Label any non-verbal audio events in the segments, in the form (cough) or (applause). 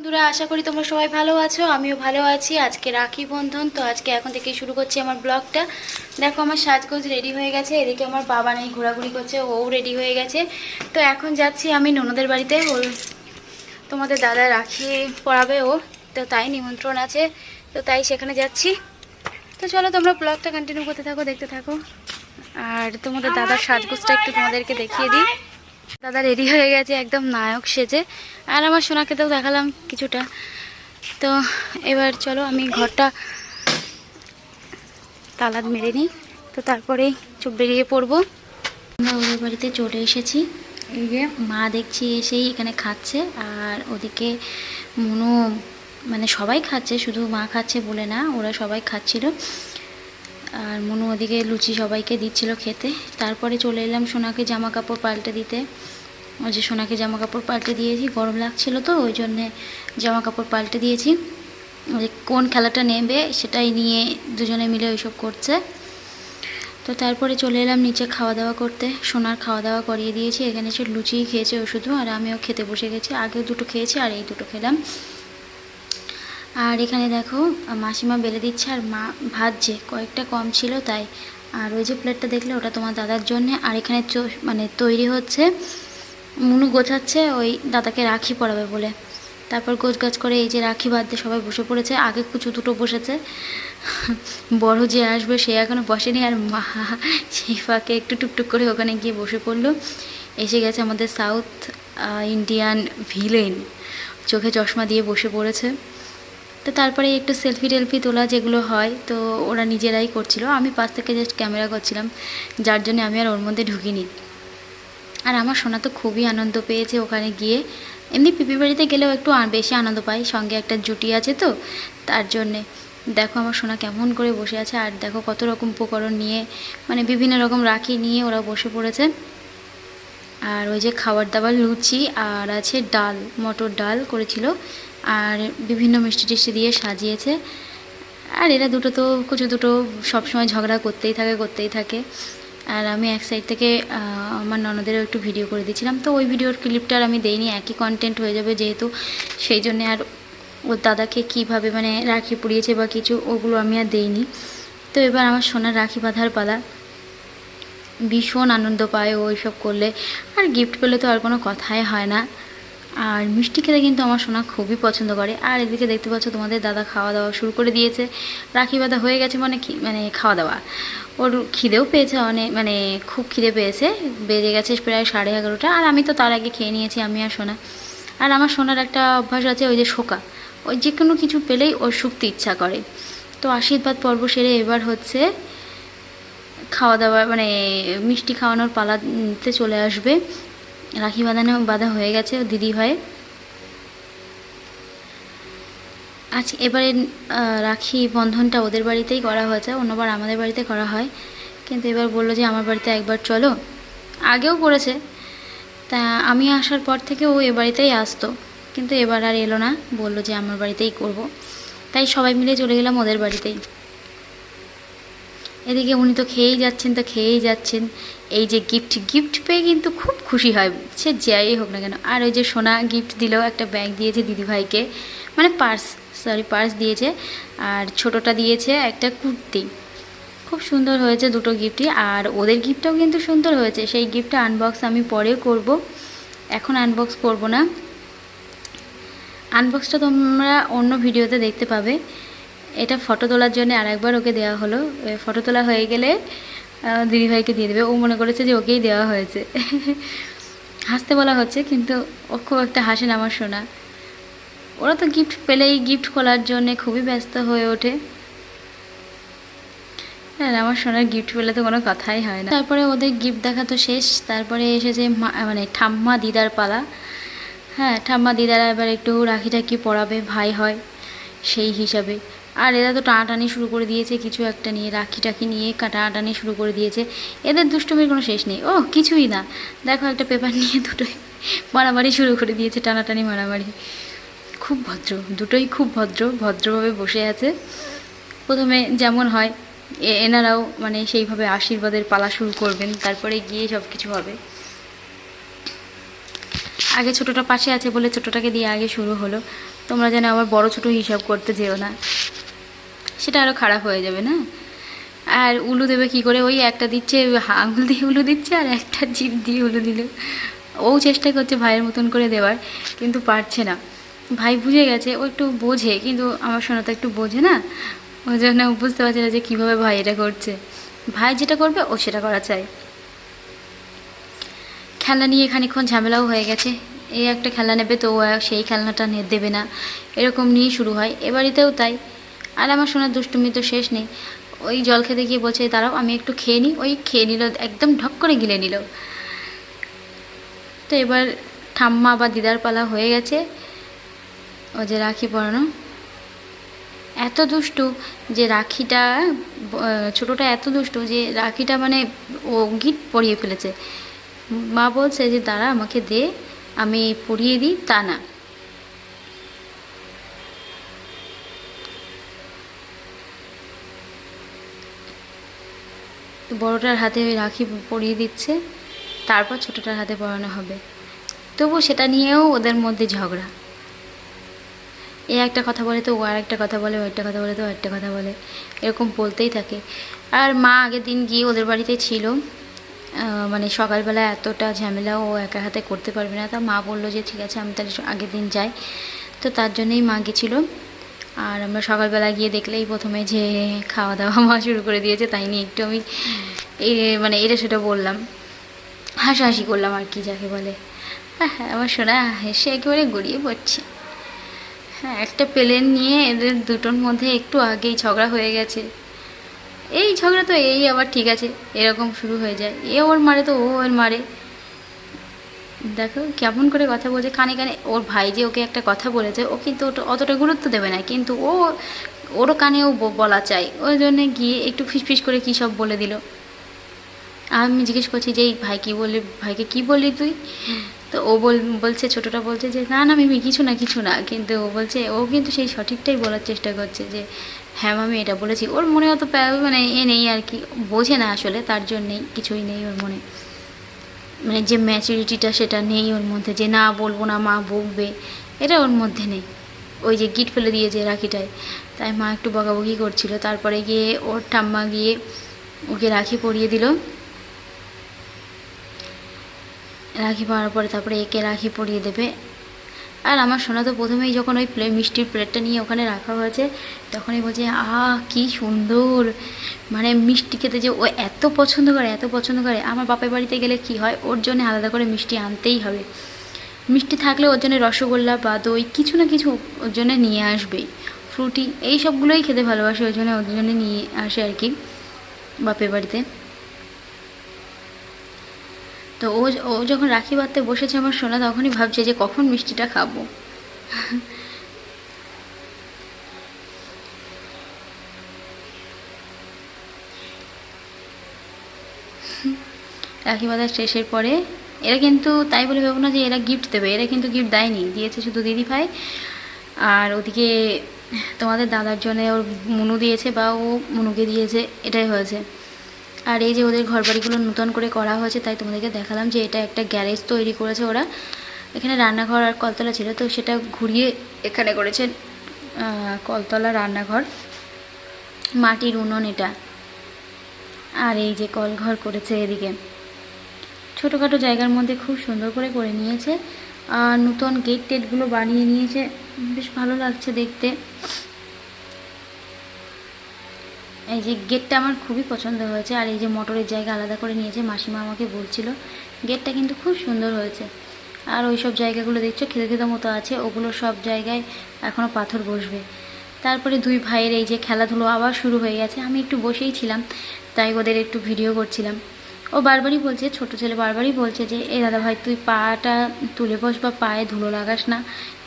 বন্ধুরা আশা করি তোমরা সবাই ভালো আছো আমিও ভালো আছি। আজকে রাখি বন্ধন তো আজকে এখন থেকে শুরু করছি আমার ব্লগটা। দেখো আমার সাজগোজ রেডি হয়ে গেছে এদিকে আমার বাবা নেই ঘোরাঘুরি করছে ও রেডি হয়ে গেছে। তো এখন যাচ্ছি আমি ননদের বাড়িতে ওর তোমাদের দাদা রাখি পড়াবে ও তো তাই নিমন্ত্রণ আছে তো তাই সেখানে যাচ্ছি। তো চলো তোমরা ব্লগটা কন্টিনিউ করতে থাকো দেখতে থাকো। আর তোমাদের দাদার সাজগোজটা একটু তোমাদেরকে দেখিয়ে দিই। দাদা রেডি হয়ে গেছে, একদম নায়ক সেজে। আর আমার সোনাকে তো দেখালাম কিছুটা। তো এবার চলো, আমি ঘরটা তালাদ মেরে নিই। তো তারপরেই চোখ বেরিয়ে পড়ব। আমরা ওদের বাড়িতে চলে এসেছি। এই যে মা দেখছি এসেই এখানে খাচ্ছে, আর ওদিকে মনু মানে সবাই খাচ্ছে, শুধু মা খাচ্ছে বলে না, ওরা সবাই খাচ্ছিল। আর মনু ওদিকে লুচি সবাইকে দিচ্ছিল খেতে। তারপরে চলে এলাম সোনাকে জামা কাপড় পাল্টে দিতে। ওই যে সোনাকে জামা কাপড় পাল্টে দিয়েছি, গরম লাগছিল তো, ওই জন্যে জামা কাপড় পাল্টে দিয়েছি। ওই কোন খেলাটা নেবে সেটাই নিয়ে দুজনে মিলে ওইসব করছে। তো তারপরে চলে এলাম নিচে খাওয়া দাওয়া করতে। সোনার খাওয়া দাওয়া করিয়ে দিয়েছি, এখানে সে লুচিই খেয়েছে ও শুধু, আর আমিও খেতে বসে গেছি। আগেও দুটো খেয়েছি, আর এই দুটো খেলাম। আর এখানে দেখো মাসিমা বেলে দিচ্ছে আর মা ভাজছে। কয়েকটা কম ছিল তাই। আর ওই যে প্লেটটা দেখলে ওটা তোমার দাদার জন্যে। আর এখানে মানে তৈরি হচ্ছে, মুনু গোছাচ্ছে, ওই দাদাকে রাখি পরাবে বলে। তারপর গোছ গাছ করে এই যে রাখি বাঁধতে সবাই বসে পড়েছে। আগে কুচু দুটো বসেছে। (laughs) বড় যে আসবে সে এখনও বসেনি। আর মা সেই ফাঁকে একটু টুকটুক করে ওখানে গিয়ে বসে পড়ল। এসে গেছে আমাদের সাউথ ইন্ডিয়ান ভিলেন চোখে চশমা দিয়ে বসে পড়েছে। তো তারপরে একটু সেলফি টেলফি তোলা যেগুলো হয়, তো ওরা নিজেরাই করছিল। আমি পাশ থেকে জাস্ট ক্যামেরা করছিলাম, যার জন্য আমি আর ওর মধ্যে ঢুকিনি। আর আমার সোনা তো খুবই আনন্দ পেয়েছে ওখানে গিয়ে। এমনি পিপি বাড়িতে গেলেও একটু বেশি আনন্দ পাই, সঙ্গে একটা জুটি আছে তো, তার জন্যে। দেখো আমার সোনা কেমন করে বসে আছে, আর দেখো কত রকম উপকরণ নিয়ে মানে বিভিন্ন রকম রাখি নিয়ে ওরা বসে পড়েছে। আর ওই যে খাবার দাবার লুচি, আর আছে ডাল, মটর ডাল করেছিল। আর বিভিন্ন মিষ্টি টিষ্টি দিয়ে সাজিয়েছে। আর এরা দুটো তো কিছু দুটো সবসময় ঝগড়া করতেই থাকে করতেই থাকে। আর আমি এক সাইড থেকে আমার ননদেরও একটু ভিডিও করে দিয়েছিলাম। তো ওই ভিডিওর ক্লিপটা আর আমি দেইনি, একই কন্টেন্ট হয়ে যাবে যেহেতু। সেই জন্যে আর ওর দাদাকে কীভাবে মানে রাখি পুড়িয়েছে বা কিছু, ওগুলো আমি আর দেইনি। তো এবার আমার সোনার রাখি বাঁধার পালা। ভীষণ আনন্দ পায় ও এইসব করলে। আর গিফট পেলে তো আর কোনো কথাই হয় না। আর মিষ্টি খেতে কিন্তু আমার সোনা খুবই পছন্দ করে। আর এদিকে দেখতে পাচ্ছ তোমাদের দাদা খাওয়া দাওয়া শুরু করে দিয়েছে। রাখি বাঁধা হয়ে গেছে মানে মানে খাওয়া দাওয়া ওর খিদেও পেয়েছে অনেক মানে খুব খিদে পেয়েছে। বেজে গেছে প্রায় সাড়ে এগারোটা। আর আমি তো তার আগে খেয়ে নিয়েছি, আমি আর সোনা। আর আমার সোনার একটা অভ্যাস আছে, ওই যে শোকা। ওই যে কোনো কিছু পেলেই ওর শুকতে ইচ্ছা করে। তো আশীর্বাদ পর্ব সেরে এবার হচ্ছে খাওয়া দাওয়া মানে মিষ্টি খাওয়ানোর পালাতে চলে আসবে। রাখি বাঁধানো বাঁধা হয়ে গেছে, দিদি ভাই আজ এবারে রাখি বন্ধনটা ওদের বাড়িতেই করা হয়েছে, অন্যবার আমাদের বাড়িতে করা হয়। কিন্তু এবার বলল যে, আমার বাড়িতে একবার চলো। আগেও করেছে। তা আমি আসার পর থেকে ও এ বাড়িতেই আসতো। কিন্তু এবার আর এলো না। বলল যে, আমার বাড়িতেই করব। তাই সবাই মিলে চলে গেলাম ওদের বাড়িতেই। এদিকে উনি তো খেয়েই যাচ্ছেন, তো খেয়েই যাচ্ছেন। এই যে গিফট গিফট পেয়ে কিন্তু খুব খুশি হয়। সে যাই হোক না কেন। আর ওই যে সোনা গিফট দিল একটা ব্যাগ দিয়েছে দিদিভাইকে। মানে পার্স সরি পার্স দিয়েছে। আর ছোটোটা দিয়েছে একটা কুর্তি। খুব সুন্দর হয়েছে দুটো গিফটই আর ওদের গিফটটাও কিন্তু সুন্দর হয়েছে। সেই গিফটটা আনবক্স আমি পরে করব। এখন আনবক্স করব না। আনবক্সটা তোমরা অন্য ভিডিওতে দেখতে পাবে। এটা ফটো তোলার জন্য আরেকবার ওকে দেওয়া হলো। ফটো তোলা হয়ে গেলে দিদিভাইকে দিয়ে দেবে। ও মনে করেছে যে ওকেই দেওয়া হয়েছে। (laughs) হাসতে বলা হচ্ছে, কিন্তু ও খুব একটা হাসে না আমার শোনা ওরা তো গিফট পেলেই গিফট খোলার জন্য খুবই ব্যস্ত হয়ে ওঠে। হ্যাঁ আমার সোনার গিফট পেলে তো কোনো কথাই হয় না। তারপরে ওদের গিফট দেখা তো শেষ। তারপরে এসেছে মানে ঠাম্মা দিদার পালা। হ্যাঁ ঠাম্মা দিদারা এবার একটু রাখি টাকি পরাবে, ভাই হয় সেই হিসাবে। আর এরা তো টানাটানি শুরু করে দিয়েছে, কিছু একটা নিয়ে রাখি টাকি নিয়ে টানাটানি শুরু করে দিয়েছে। এদের দুষ্টুমির কোনো শেষ নেই। ও কিছুই না। দেখো একটা পেপার নিয়ে দুটোই মারামারি শুরু করে দিয়েছে, টানাটানি মারামারি। খুব ভদ্র, দুটোই খুব ভদ্র, ভদ্রভাবে বসে আছে। প্রথমে যেমন হয় এনারাও মানে সেইভাবে আশীর্বাদের পালা শুরু করবেন, তারপরে গিয়ে সব কিছু হবে। আগে ছোটোটা পাশে আছে বলে ছোটোটাকে দিয়ে আগে শুরু হলো। তোমরা যেন আবার বড় ছোট হিসাব করতে যেও না। সেটা আরও খারাপ হয়ে যাবে, না? আর উলু দেবে কি করে? ওই একটা দিচ্ছে আঙুল দিয়ে উলু দিচ্ছে আর একটা জিপ দিয়ে উলু দিল। ও চেষ্টা করছে ভাইয়ের মতন করে দেওয়ার, কিন্তু পারছে না। ভাই বুঝে গেছে, ও একটু বোঝে, কিন্তু আমার সোনা তো একটু বোঝে, না? ওই জন্য বুঝতে পারছে না যে কীভাবে ভাই এটা করছে। ভাই যেটা করবে, ও সেটা করা চায় খেলা নিয়ে খানিক্ষণ ঝামেলাও হয়ে গেছে। এই একটা খেলা নেবে, তো ও সেই খেলনাটা দেবে না। এরকম নিয়ে শুরু হয়। এ বাড়িতেও তাই। আর আমার শোনার দুষ্টুমি তো শেষ নেই। ওই জল খেতে গিয়ে বলছে, দাঁড়াও, আমি একটু খেয়ে নিই। ওই খেয়ে নিল, একদম ঢক করে গিলে নিল। তো এবার ঠাম্মা বা দিদার পালা হয়ে গেছে। ও যে রাখি পরানো। এত দুষ্টু যে রাখিটা ছোটোটা এত দুষ্টু যে রাখিটা মানে ও গিট পরিয়ে ফেলেছে। মা বলছে যে, দাঁড়া, আমাকে দে, আমি পরিয়ে দিই, তা না। তো বড়টার হাতে রাখি পরিয়ে দিচ্ছে, তারপর ছোটোটার হাতে পরানো হবে। তবু সেটা নিয়েও ওদের মধ্যে ঝগড়া। এ একটা কথা বলে তো ও আর একটা কথা বলে, ও একটা কথা বলে তো একটা কথা বলে, এরকম বলতেই থাকে। আর মা আগের দিন গিয়ে ওদের বাড়িতে ছিল মানে সকালবেলা এতটা ঝামেলা ও একা হাতে করতে পারবে না। তা মা বলল যে, ঠিক আছে, আমি তাহলে আগের দিন যাই। তো তার জন্যই মা গেছিল। আর আমরা সকালবেলা গিয়ে দেখলেই প্রথমে যে খাওয়া দাওয়া মা শুরু করে দিয়েছে, তাই নিয়ে একটু আমি মানে এটা সেটা বললাম। হাসাহাসি করলাম আর কি যাকে বলে। হ্যাঁ হ্যাঁ আমার শোনা হেসে একেবারে গড়িয়ে পড়ছে। হ্যাঁ একটা প্লেন নিয়ে এদের দুটোর মধ্যে একটু আগেই ঝগড়া হয়ে গেছে। এই ঝগড়া তো এই আবার ঠিক আছে, এরকম শুরু হয়ে যায়। এ ওর মারে তো ও ওর মারে। দেখো, কেমন করে কথা বলছে। কানে কানে ওর ভাই যে ওকে একটা কথা বলেছে, ও কিন্তু অতটা গুরুত্ব দেবে না। কিন্তু ও, ওরও কানেও বলা চাই। ওই জন্যে গিয়ে একটু ফিসফিস করে কী সব বলে দিল। আমি জিজ্ঞেস করছি যে, এই ভাই কী বললি, ভাইকে কী বললি তুই? তো ও বল, বলছে, ছোটোটা বলছে যে, না না, মিমি, কিছু না কিছু না। কিন্তু ও বলছে, ও কিন্তু সেই সঠিকটাই বলার চেষ্টা করছে যে হ্যাঁ আমি এটা বলেছি। ওর মনে অত মানে এ নেই আর কি। বোঝে না আসলে, তার জন্যেই কিছুই নেই ওর মনে। মানে যে ম্যাচুরিটিটা সেটা নেই ওর মধ্যে, যে না বলব না মা বকবে, এটা ওর মধ্যে নেই। ওই যে গিট ফেলে দিয়েছে রাখিটায়। তাই মা একটু বকাবকি করছিল। তারপরে গিয়ে ওর ঠাম্মা গিয়ে ওকে রাখি পরিয়ে দিল। রাখি পাওয়ার পরে তারপরে একে রাখি পরিয়ে দেবে। আর আমার সোনা তো প্রথমেই যখন ওই প্লে মিষ্টির প্লেটটা নিয়ে ওখানে রাখা হয়েছে, তখনই বলছে, আহ, কি সুন্দর। মানে মিষ্টি খেতে যে ও এত পছন্দ করে, এত পছন্দ করে। আমার বাপের বাড়িতে গেলে কি হয়? ওর জন্য আলাদা করে মিষ্টি আনতেই হবে। মিষ্টি থাকলে ওর জন্য রসগোল্লা, বা দই, কিছু না কিছু ওর জন্য নিয়ে আসবেই। ফ্রুটি, এই সবগুলোই খেতে ভালোবাসে, ওই জন্য ওর জন্য নিয়ে আসে আর কি বাপের বাড়িতে। তো ও ও যখন রাখি বাঁধতে বসেছে আমার সোনা, তখনই ভাবছে যে কখন মিষ্টিটা খাব। রাখি বাঁধা শেষের পরে এরা কিন্তু তাই বলে ভেবো না যে এরা গিফট দেবে, এরা কিন্তু গিফট দেয়নি। দিয়েছে শুধু দিদি ভাই আর ওদিকে তোমাদের দাদার জন্য ওর মুনু দিয়েছে বা ও মুনুকে দিয়েছে, এটাই হয়েছে। আর এই যে ওদের ঘরবাড়িগুলো নতুন করে করা হয়েছে, তাই তোমাদেরকে দেখালাম যে এটা একটা গ্যারেজ তৈরি করেছে ওরা। এখানে রান্নাঘর আর কলতলা ছিল, তো সেটা ঘুরিয়ে এখানে করেছে কলতলা রান্নাঘর। মাটির উনুন এটা। আর এই যে কলঘর করেছে এদিকে। ছোটোখাটো জায়গার মধ্যে খুব সুন্দর করে করে নিয়েছে। আর নতুন গেট টেটগুলো বানিয়ে নিয়েছে। বেশ ভালো লাগছে দেখতে। এই যে গেটটা আমার খুবই পছন্দ হয়েছে, আর এই যে মোটরের জায়গা আলাদা করে নিয়েছে, মাসিমা আমাকে বলছিল। গেটটা কিন্তু খুব সুন্দর হয়েছে। আর ওই সব জায়গাগুলো দেখছ, খেতে খেতে মতো আছে, ওগুলো সব জায়গায় এখনও পাথর বসবে। তারপরে দুই ভাইয়ের এই যে খেলাধুলো আবার শুরু হয়ে গেছে, আমি একটু বসেই ছিলাম, তাই ওদের একটু ভিডিও করছিলাম। ও বারবারই বলছে, ছোট ছেলে বারবারই বলছে যে, এ দাদা ভাই, তুই পাটা তুলে বস বা পায়ে ধুলো লাগাস না।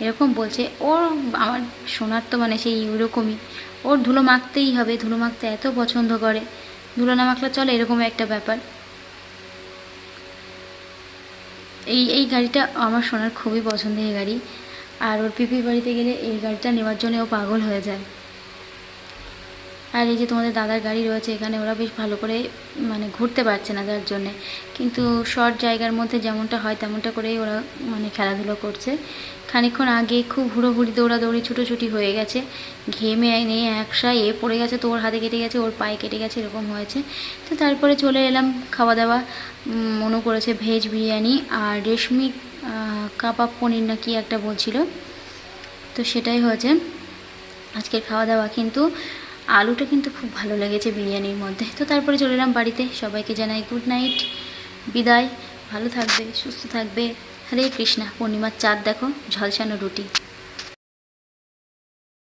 এরকম বলছে। ওর আমার শোনার তো মানে সেই ওরকমই ওর ধুলো মাখতেই হবে, ধুলো মাখতে এত পছন্দ করে। ধুলো না মাখলে চলে, এরকম একটা ব্যাপার। এই এই গাড়িটা আমার সোনার খুবই পছন্দের গাড়ি। আর ওর পিপির বাড়িতে গেলে এই গাড়িটা নেওয়ার জন্য ও পাগল হয়ে যায়। আর এই যে তোমাদের দাদার গাড়ি রয়েছে, এখানে ওরা বেশ ভালো করে মানে ঘুরতে পারছে না যার জন্যে। কিন্তু শর্ট জায়গার মধ্যে যেমনটা হয়, তেমনটা করেই ওরা মানে খেলাধুলো করছে। খানিকক্ষণ আগে খুব হুড়োহুড়ি দৌড়াদৌড়ি ছুটোছুটি হয়ে গেছে। ঘেমে নিয়ে একসা এ পড়ে গেছে, তো ওর হাতে কেটে গেছে, ওর পায়ে কেটে গেছে, এরকম হয়েছে। তো তারপরে চলে এলাম খাওয়া দাওয়া মনু করেছে ভেজ বিরিয়ানি আর রেশমি কাবাব পনির না কি একটা বলছিল। তো সেটাই হয়েছে। আজকের খাওয়া দাওয়া কিন্তু আলুটা কিন্তু খুব ভালো লেগেছে বিরিয়ানির মধ্যে। তো তারপরে চলে এলাম বাড়িতে। সবাইকে জানাই গুড নাইট বিদায়। ভালো থাকবে, সুস্থ থাকবে। হরে কৃষ্ণা, পূর্ণিমার চাঁদ দেখো, ঝলসানো রুটি।